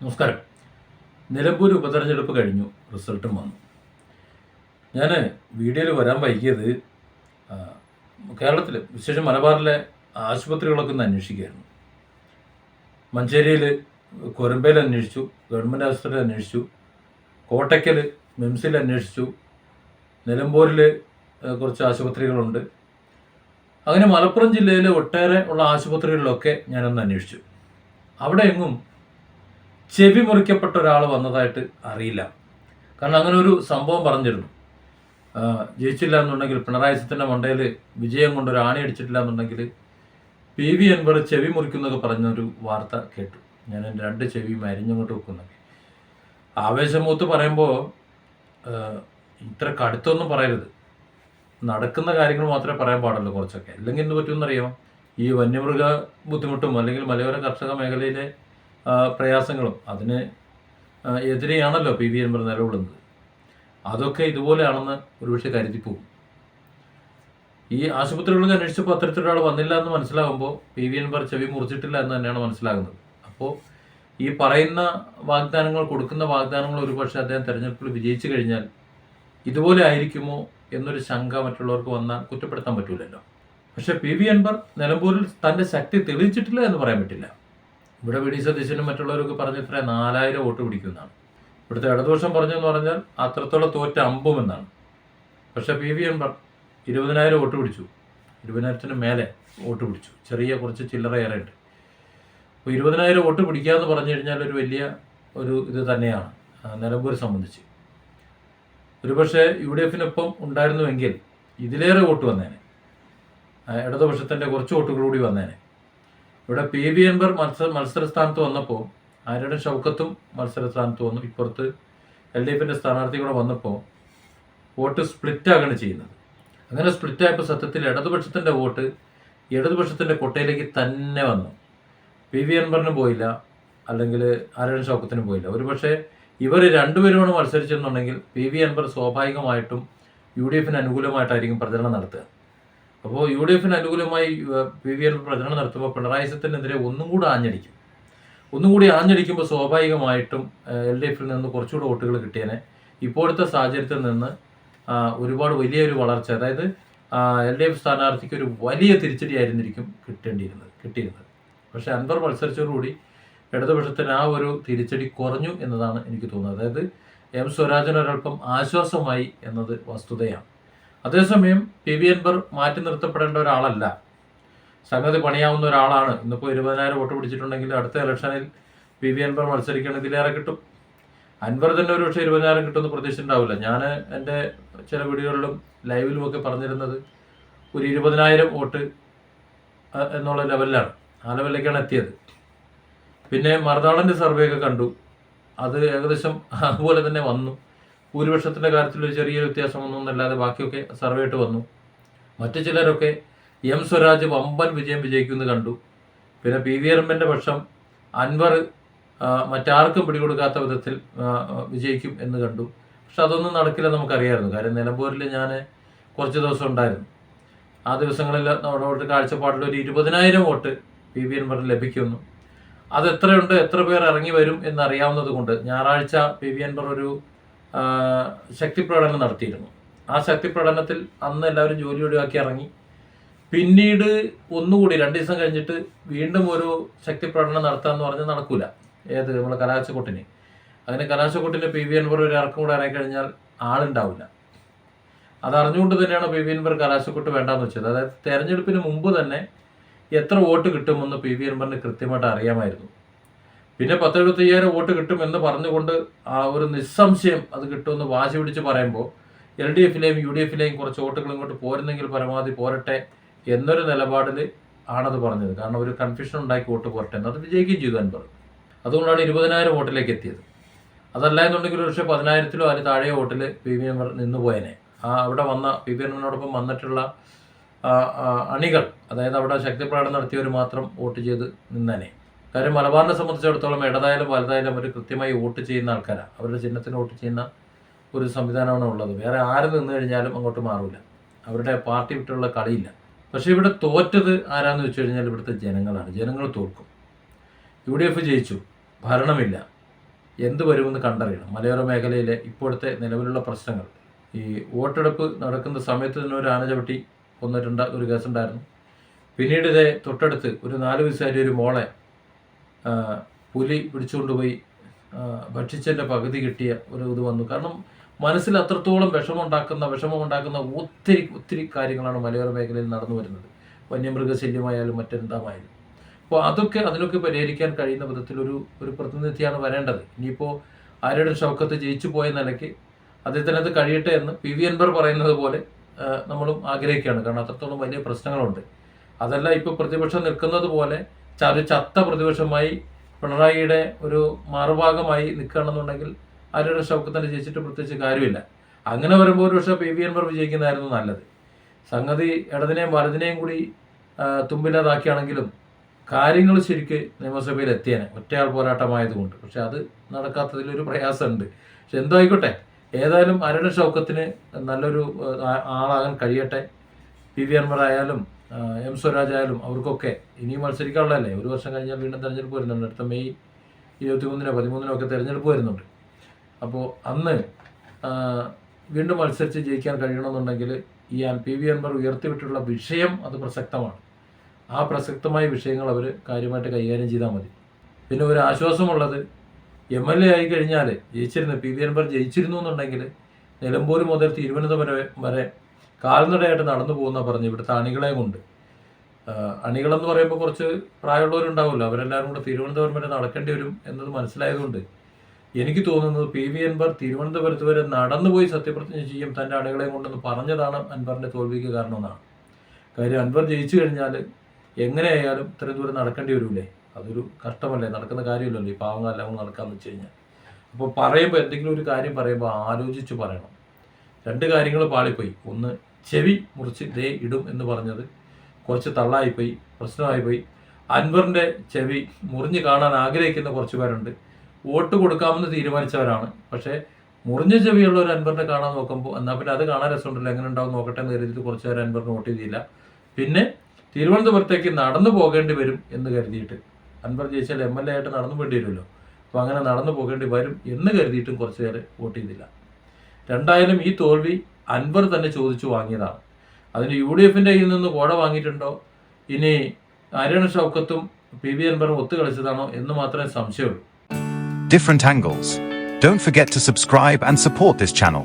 നമസ്കാരം. നിലമ്പൂർ ഉപതെരഞ്ഞെടുപ്പ് കഴിഞ്ഞു. റിസൾട്ടും വന്നു. ഞാൻ വീഡിയോയിൽ വരാൻ വൈകിയത് കേരളത്തിൽ വിശേഷം മലബാറിലെ ആശുപത്രികളൊക്കെ ഒന്ന് അന്വേഷിക്കുകയായിരുന്നു. മഞ്ചേരിയിൽ കൊരമ്പയിൽ അന്വേഷിച്ചു ഗവൺമെന്റ് ആശുപത്രിയിൽ അന്വേഷിച്ചു കോട്ടയ്ക്കൽ മിംസിൽ അന്വേഷിച്ചു നിലമ്പൂരിൽ കുറച്ച് ആശുപത്രികളുണ്ട്. അങ്ങനെ മലപ്പുറം ജില്ലയിലെ ഒട്ടേറെ ഉള്ള ആശുപത്രികളിലൊക്കെ ഞാനൊന്ന് അന്വേഷിച്ചു. അവിടെ എങ്ങും ചെവി മുറിക്കപ്പെട്ട ഒരാൾ വന്നതായിട്ട് അറിയില്ല. കാരണം അങ്ങനെ ഒരു സംഭവം പറഞ്ഞിരുന്നു. ജയിച്ചില്ല എന്നുണ്ടെങ്കിൽ പിണറായി സത്യന്റെ മണ്ടയിൽ വിജയം കൊണ്ട് ഒരു ആണി അടിച്ചിട്ടില്ല എന്നുണ്ടെങ്കിൽ പി വി അൻവർ ചെവി മുറിക്കുന്നൊക്കെ പറഞ്ഞൊരു വാർത്ത കേട്ടു. ഞാൻ എന്റെ രണ്ട് ചെവിയും അരിഞ്ഞങ്ങോട്ട് വെക്കുന്നൊക്കെ ആവേശമൂത്ത് പറയുമ്പോൾ ഇത്ര കടുത്തൊന്നും പറയരുത്. നടക്കുന്ന കാര്യങ്ങൾ മാത്രമേ പറയാൻ പാടുള്ളൂ കുറച്ചൊക്കെ. അല്ലെങ്കിൽ എന്ത് പറ്റുമെന്നറിയാം? ഈ വന്യമൃഗ ബുദ്ധിമുട്ടും അല്ലെങ്കിൽ മലയോര കർഷക മേഖലയിലെ പ്രയാസങ്ങളും. അതിന് എതിരെയാണല്ലോ പി വി എൻവർ നിലകൊള്ളുന്നത് അതൊക്കെ ഇതുപോലെയാണെന്ന് ഒരുപക്ഷെ കരുതിപ്പോകും ഈ ആശുപത്രികളിൽ അന്വേഷിച്ചപ്പോൾ അത്തരത്തിലൊരാൾ വന്നില്ല എന്ന് മനസ്സിലാകുമ്പോൾ പി വി എൻവർ ചെവി മുറിച്ചിട്ടില്ല എന്ന് തന്നെയാണ് മനസ്സിലാകുന്നത്. അപ്പോൾ ഈ പറയുന്ന വാഗ്ദാനങ്ങൾ കൊടുക്കുന്ന വാഗ്ദാനങ്ങൾ ഒരുപക്ഷെ അദ്ദേഹം തെരഞ്ഞെടുപ്പിൽ വിജയിച്ചു കഴിഞ്ഞാൽ ഇതുപോലെ ആയിരിക്കുമോ എന്നൊരു ശങ്ക മറ്റുള്ളവർക്ക് വന്നാൽ കുറ്റപ്പെടുത്താൻ പറ്റൂലല്ലോ. പക്ഷെ പി വി അൻവർ നിലമ്പൂരിൽ തന്റെ ശക്തി തെളിയിച്ചിട്ടില്ല എന്ന് പറയാൻ പറ്റില്ല. ഇവിടെ വി ഡി സതീശനും മറ്റുള്ളവരൊക്കെ പറഞ്ഞ ഇത്ര നാലായിരം വോട്ട് പിടിക്കുന്നതാണ്. ഇവിടുത്തെ ഇടതുപക്ഷം പറഞ്ഞെന്ന് പറഞ്ഞാൽ അത്രത്തോളം തോറ്റ അമ്പുമെന്നാണ്. പക്ഷെ പി വി എം ഇരുപതിനായിരം വോട്ട് പിടിച്ചു. ഇരുപതിനായിരത്തിന് മേലെ വോട്ട് പിടിച്ചു. ചെറിയ കുറച്ച് ചില്ലറ ഏറെ ഉണ്ട് അപ്പോൾ ഇരുപതിനായിരം വോട്ട് പിടിക്കുക എന്ന് പറഞ്ഞു കഴിഞ്ഞാൽ ഒരു വലിയ ഒരു ഇത് തന്നെയാണ് നിലമ്പൂർ സംബന്ധിച്ച്. ഒരുപക്ഷെ യു ഡി എഫിനൊപ്പം ഉണ്ടായിരുന്നുവെങ്കിൽ ഇതിലേറെ വോട്ട് വന്നേനെ. ഇടതുപക്ഷത്തിന്റെ കുറച്ച് വോട്ടുകൾ കൂടി വന്നേനെ. ഇവിടെ പി വി അൻവർ മത്സര മത്സരസ്ഥാനത്ത് വന്നപ്പോൾ ആരുടെ ഷൗക്കത്തും മത്സരസ്ഥാനത്ത് വന്നു. ഇപ്പുറത്ത് എൽ ഡി എഫിന്റെ സ്ഥാനാർത്ഥി കൂടെ വന്നപ്പോൾ വോട്ട് സ്പ്ലിറ്റ് ആകാണ് ചെയ്യുന്നത്. അങ്ങനെ സ്പ്ലിറ്റ് ആയപ്പോൾ സത്യത്തിൽ ഇടതുപക്ഷത്തിന്റെ വോട്ട് ഇടതുപക്ഷത്തിന്റെ കൊട്ടയിലേക്ക് തന്നെ വന്നു. പി വി അൻബറിന് പോയില്ല അല്ലെങ്കിൽ ആരുടെ ഷൗക്കത്തിന് പോയില്ല. ഒരുപക്ഷെ ഇവർ രണ്ടുപേരുമാണ് മത്സരിച്ചെന്നുണ്ടെങ്കിൽ പി വി അൻബർ സ്വാഭാവികമായിട്ടും യു ഡി എഫിന് അനുകൂലമായിട്ടായിരിക്കും പ്രചരണം നടത്തുക. അപ്പോൾ യു ഡി എഫിന് അനുകൂലമായി പി വി ആർ പ്രചരണം നടത്തുമ്പോൾ പിണറായി സത്തിനെതിരെ ഒന്നും കൂടെ ആഞ്ഞടിക്കും. ഒന്നും കൂടി ആഞ്ഞടിക്കുമ്പോൾ സ്വാഭാവികമായിട്ടും എൽ ഡി എഫിൽ നിന്ന് കുറച്ചുകൂടെ വോട്ടുകൾ കിട്ടിയേനെ. ഇപ്പോഴത്തെ സാഹചര്യത്തിൽ നിന്ന് ഒരുപാട് വലിയൊരു വളർച്ച അതായത് എൽ ഡി എഫ് സ്ഥാനാർത്ഥിക്ക് ഒരു വലിയ തിരിച്ചടി ആയിരുന്നിരിക്കും കിട്ടേണ്ടിയിരുന്നത് കിട്ടിയിരുന്നത്. പക്ഷേ അൻവർ മത്സരിച്ചതോടുകൂടി ഇടതുപക്ഷത്തിന് ആ ഒരു തിരിച്ചടി കുറഞ്ഞു എന്നതാണ് എനിക്ക് തോന്നുന്നത്. അതായത് എം സ്വരാജന് ഒരൽപ്പം ആശ്വാസമായി എന്നത് വസ്തുതയാണ്. അതേസമയം പി വി അൻവർ മാറ്റി നിർത്തപ്പെടേണ്ട ഒരാളല്ല. സംഗതി പണിയാവുന്ന ഒരാളാണ്. ഇന്നിപ്പോൾ ഇരുപതിനായിരം വോട്ട് പിടിച്ചിട്ടുണ്ടെങ്കിൽ അടുത്ത ഇലക്ഷനിൽ പി വി അൻവർ മത്സരിക്കണം ഇതിലേറെ കിട്ടും. അൻവർ തന്നെ ഒരു പക്ഷേ ഇരുപതിനായിരം കിട്ടുമെന്ന് പ്രതീക്ഷിച്ചിട്ടുണ്ടാവില്ല. ഞാൻ എന്റെ ചില വീഡിയോകളിലും ലൈവിലും ഒക്കെ പറഞ്ഞിരുന്നത് ഒരു ഇരുപതിനായിരം വോട്ട് എന്നുള്ള ലെവലിലാണ്. ആ ലെവലിലേക്കാണ് എത്തിയത്. പിന്നെ മറുനാടന്റെ സർവേ ഒക്കെ കണ്ടു. അത് ഏകദേശം അതുപോലെ തന്നെ വന്നു. ഭൂരിപക്ഷത്തിന്റെ കാര്യത്തിൽ ഒരു ചെറിയ വ്യത്യാസം ഒന്നും എന്നല്ലാതെ ബാക്കിയൊക്കെ സർവേ ആയിട്ട് വന്നു. മറ്റു ചിലരൊക്കെ എം സ്വരാജ് വമ്പൻ വിജയം വിജയിക്കുമെന്ന് കണ്ടു. പിന്നെ പി വി എറമ്പന്റെ പക്ഷം അൻവർ മറ്റാർക്കും പിടികൊടുക്കാത്ത വിധത്തിൽ വിജയിക്കും എന്ന് കണ്ടു. പക്ഷെ അതൊന്നും നടക്കില്ല നമുക്കറിയായിരുന്നു കാര്യം നിലമ്പൂരിൽ ഞാൻ കുറച്ച് ദിവസം ഉണ്ടായിരുന്നു. ആ ദിവസങ്ങളിൽ നമ്മുടെ വോട്ട് കാഴ്ചപ്പാടിൽ ഒരു ഇരുപതിനായിരം വോട്ട് പി വി അൻവറിന് ലഭിക്കുന്നു. അത് എത്രയുണ്ട് എത്ര പേർ ഇറങ്ങി വരും എന്നറിയാവുന്നത് കൊണ്ട് ഞായറാഴ്ച പി വി അൻവർ ഒരു ആ, ശക്തി പ്രകടനം നടത്തിയിരുന്നു. ആ ശക്തി പ്രകടനത്തിൽ അന്ന് എല്ലാവരും ജോലി ഒഴിവാക്കി ഇറങ്ങി. പിന്നീട് ഒന്നുകൂടി രണ്ട് ദിവസം കഴിഞ്ഞിട്ട് വീണ്ടും ഒരു ശക്തി പ്രകടനം നടത്താന്ന് പറഞ്ഞാൽ നടക്കൂല. ഏത്? നമ്മളെ കലാശക്കൊട്ടിന്. അങ്ങനെ കലാശക്കൊട്ടിന് പി വി അൻവർ ഒരു ഇറക്കം കൂടെ ഇറങ്ങി കഴിഞ്ഞാൽ ആളുണ്ടാവില്ല അത് തന്നെയാണ് പി വി അൻവർ കലാശക്കൊട്ട് വേണ്ടാന്ന് വെച്ചത്. അതായത് തെരഞ്ഞെടുപ്പിന് മുമ്പ് തന്നെ എത്ര വോട്ട് കിട്ടുമെന്ന് പി വി അൻവറിന് കൃത്യമായിട്ട് അറിയാമായിരുന്നു. പിന്നെ പത്തെഴുപത്തയ്യായിരം വോട്ട് കിട്ടും കിട്ടുമെന്ന് പറഞ്ഞുകൊണ്ട് ആ ഒരു നിസ്സംശയം അത് കിട്ടുമെന്ന് വാശി പിടിച്ച് പറയുമ്പോൾ എൽ ഡി എഫിലെയും യു ഡി എഫിലെയും കുറച്ച് വോട്ടുകൾ ഇങ്ങോട്ട് പോരുന്നെങ്കിൽ പരമാവധി പോരട്ടെ എന്നൊരു നിലപാടിൽ ആണത് പറഞ്ഞത്. കാരണം ഒരു കൺഫ്യൂഷൻ ഉണ്ടാക്കി വോട്ട് പോരട്ടെ എന്ന്. അത് വിജയിക്കുകയും ചെയ്തു അൻപത് അതുകൊണ്ടാണ് ഇരുപതിനായിരം വോട്ടിലേക്ക് എത്തിയത്. അതല്ല എന്നുണ്ടെങ്കിൽ പക്ഷേ പതിനായിരത്തിലോ അതിന് താഴെ വോട്ടിൽ പി വി എം നിന്ന് പോയനെ. ആ അവിടെ വന്ന പി വി എമ്മിനോടൊപ്പം വന്നിട്ടുള്ള അണികൾ അതായത് അവിടെ ശക്തിപ്രകടനം നടത്തിയവർ മാത്രം വോട്ട് ചെയ്ത് നിന്നേനെ. കാര്യം മലബാറിനെ സംബന്ധിച്ചിടത്തോളം ഇടതായാലും വലുതായാലും അവർ കൃത്യമായി വോട്ട് ചെയ്യുന്ന ആൾക്കാരാണ് അവരുടെ ചിഹ്നത്തിന് വോട്ട് ചെയ്യുന്ന ഒരു സംവിധാനമാണ് ഉള്ളത്. വേറെ ആര് നിന്ന് കഴിഞ്ഞാലും അങ്ങോട്ട് മാറില്ല അവരുടെ പാർട്ടി വിട്ടുള്ള കളിയില്ല. പക്ഷേ ഇവിടെ തോറ്റത് ആരാന്ന് വെച്ച് കഴിഞ്ഞാൽ ഇവിടുത്തെ ജനങ്ങളാണ്. ജനങ്ങൾ തോൽക്കും. യു ഡി എഫ് ജയിച്ചു. ഭരണമില്ല. എന്ത് വരുമെന്ന് കണ്ടറിയണം. മലയോര മേഖലയിലെ ഇപ്പോഴത്തെ നിലവിലുള്ള പ്രശ്നങ്ങൾ. ഈ വോട്ടെടുപ്പ് നടക്കുന്ന സമയത്ത് തന്നെ ഒരു ആന ചവിട്ടി കൊന്നിട്ടുണ്ട് ഒരു കേസുണ്ടായിരുന്നു. പിന്നീട് ഇതേ തൊട്ടടുത്ത് ഒരു നാല് വയസ്സുകാരി ഒരു മോളെ പുലി പിടിച്ചുകൊണ്ടുപോയി ഭക്ഷിച്ചതിന്റെ പകുതി കിട്ടിയ ഒരു ഇത് വന്നു. കാരണം മനസ്സിൽ അത്രത്തോളം വിഷമമുണ്ടാക്കുന്ന വിഷമമുണ്ടാക്കുന്ന ഒത്തിരി ഒത്തിരി കാര്യങ്ങളാണ് മലയോര മേഖലയിൽ നടന്നു വരുന്നത്. വന്യമൃഗശല്യമായാലും മറ്റെന്താമായാലും. അപ്പോൾ അതൊക്കെ അതിനൊക്കെ പരിഹരിക്കാൻ കഴിയുന്ന വിധത്തിലൊരു ഒരു ഒരു പ്രതിനിധിയാണ് വരേണ്ടത്. ഇനിയിപ്പോൾ ആരുടെ ഷൗക്കത്ത് ജയിച്ചു പോയ നിലയ്ക്ക് അദ്ദേഹത്തിനത് കഴിയട്ടെ എന്ന് പി വി അൻവർ പറയുന്നത് പോലെ നമ്മളും ആഗ്രഹിക്കുകയാണ്. കാരണം അത്രത്തോളം വലിയ പ്രശ്നങ്ങളുണ്ട്. അതല്ല ഇപ്പോൾ പ്രതിപക്ഷം നിൽക്കുന്നത് പോലെ ഒരു ചത്ത പ്രതിപക്ഷമായി പിണറായിയുടെ ഒരു മാറുഭാഗമായി നിൽക്കുകയാണെന്നുണ്ടെങ്കിൽ ആരുടെ ഷൗക്കത്തിന്റെ ജയിച്ചിട്ട് പ്രത്യേകിച്ച് കാര്യമില്ല. അങ്ങനെ വരുമ്പോൾ ഒരു പക്ഷേ പി വി അൻവർ വിജയിക്കുന്നതായിരുന്നു നല്ലത്. സംഗതി ഇടതിനെയും വലതിനെയും കൂടി തുമ്പില്ലാതാക്കിയാണെങ്കിലും കാര്യങ്ങൾ ശരിക്ക് നിയമസഭയിൽ എത്തിയേനെ. ഒറ്റയാൾ പോരാട്ടമായതുകൊണ്ട്. പക്ഷെ അത് നടക്കാത്തതിലൊരു പ്രയാസമുണ്ട്. പക്ഷെ എന്തോ ആയിക്കോട്ടെ ഏതായാലും അരുടെ ഷൗക്കത്തിന് നല്ലൊരു ആളാകാൻ കഴിയട്ടെ. പി വി ആ, എം സ്വരാജ് ആയാലും അവർക്കൊക്കെ ഇനിയും മത്സരിക്കാനുള്ളതല്ലേ? ഒരു വർഷം കഴിഞ്ഞാൽ വീണ്ടും തെരഞ്ഞെടുപ്പ് വരുന്നുണ്ട്. അടുത്ത മെയ് ഇരുപത്തിമൂന്നിനോ പതിമൂന്നിനോ ഒക്കെ തെരഞ്ഞെടുപ്പ് വരുന്നുണ്ട്. അപ്പോൾ അന്ന് വീണ്ടും മത്സരിച്ച് ജയിക്കാൻ കഴിയണമെന്നുണ്ടെങ്കിൽ ഈ പി വി അൻവർ ഉയർത്തിവിട്ടുള്ള വിഷയം അത് പ്രസക്തമാണ്. ആ പ്രസക്തമായ വിഷയങ്ങൾ അവർ കാര്യമായിട്ട് കൈകാര്യം ചെയ്താൽ മതി. പിന്നെ ഒരു ആശ്വാസമുള്ളത് എം എൽ എ ആയി കഴിഞ്ഞാൽ ജയിച്ചിരുന്നു പി വി അൻവർ ജയിച്ചിരുന്നു എന്നുണ്ടെങ്കിൽ നിലമ്പൂർ മുതൽ തിരുവനന്തപുരം വരെ കാൽനടയായിട്ട് നടന്നു പോകുന്ന പറഞ്ഞു ഇവിടുത്തെ അണികളെ കൊണ്ട്. അണികളെന്ന് പറയുമ്പോൾ കുറച്ച് പ്രായമുള്ളവരുണ്ടാവുമല്ലോ. അവരെല്ലാവരും കൂടെ തിരുവനന്തപുരം വരെ നടക്കേണ്ടി വരും എന്നത് മനസ്സിലായതുകൊണ്ട് എനിക്ക് തോന്നുന്നത് പി വി അൻവർ തിരുവനന്തപുരത്ത് വരെ നടന്നുപോയി സത്യപ്രതിജ്ഞ ചെയ്യും തന്റെ അണികളെ കൊണ്ടെന്ന് പറഞ്ഞതാണ് അൻവറിന്റെ തോൽവിക്ക് കാരണമെന്നാണ്. കാര്യം അൻവർ ജയിച്ചു കഴിഞ്ഞാൽ എങ്ങനെയായാലും ഇത്രയും ദൂരം നടക്കേണ്ടി വരൂലേ? അതൊരു കഷ്ടമല്ലേ? നടക്കുന്ന കാര്യമില്ലല്ലോ ഈ പാവങ്ങളെല്ലാം കൂടെ നടക്കാന്ന് വെച്ച് കഴിഞ്ഞാൽ. അപ്പോൾ പറയുമ്പോൾ എന്തെങ്കിലും ഒരു കാര്യം പറയുമ്പോൾ ആലോചിച്ച് പറയണം. രണ്ട് കാര്യങ്ങൾ പാളിപ്പോയി. ഒന്ന് ചെവി മുറിച്ച് ദേ ഇടും എന്ന് പറഞ്ഞത് കുറച്ച് തള്ളായിപ്പോയി പ്രശ്നമായിപ്പോയി. അൻവറിന്റെ ചെവി മുറിഞ്ഞ് കാണാൻ ആഗ്രഹിക്കുന്ന കുറച്ച് പേരുണ്ട്. വോട്ട് കൊടുക്കാമെന്ന് തീരുമാനിച്ചവരാണ്. പക്ഷേ മുറിഞ്ഞ ചെവിയുള്ള ഒരു അൻവറിനെ കാണാൻ നോക്കുമ്പോൾ എന്നാൽ പിന്നെ അത് കാണാൻ രസമുണ്ടല്ലോ എങ്ങനെ ഉണ്ടാവും നോക്കട്ടെ എന്ന് കരുതിയിട്ട് കുറച്ച് പേര് അൻവറിന് വോട്ട് ചെയ്തില്ല. പിന്നെ തിരുവനന്തപുരത്തേക്ക് നടന്നു പോകേണ്ടി വരും എന്ന് കരുതിയിട്ട് അൻവർ ജയിച്ചാൽ എം എൽ എ ആയിട്ട് നടന്നു വേണ്ടി വരുമല്ലോ അപ്പോൾ അങ്ങനെ നടന്നു പോകേണ്ടി വരും എന്ന് കരുതിയിട്ടും കുറച്ച് പേര് വോട്ട് ചെയ്തില്ല. രണ്ടായാലും ഈ തോൽവി അൻവർ തന്നെ ചോദിച്ചു വാങ്ങിയതാണ് അതിന് യു ഡി എഫിന്റെ കയ്യിൽ നിന്ന് കോട വാങ്ങിയിട്ടുണ്ടോ ഇനി ആര്യണ ഷൗക്കത്തും പി വി അൻവറും ഒത്തു കളിച്ചതാണോ എന്ന് മാത്രമേ സംശയമുള്ളൂ different angles. Don't forget to subscribe and support this channel.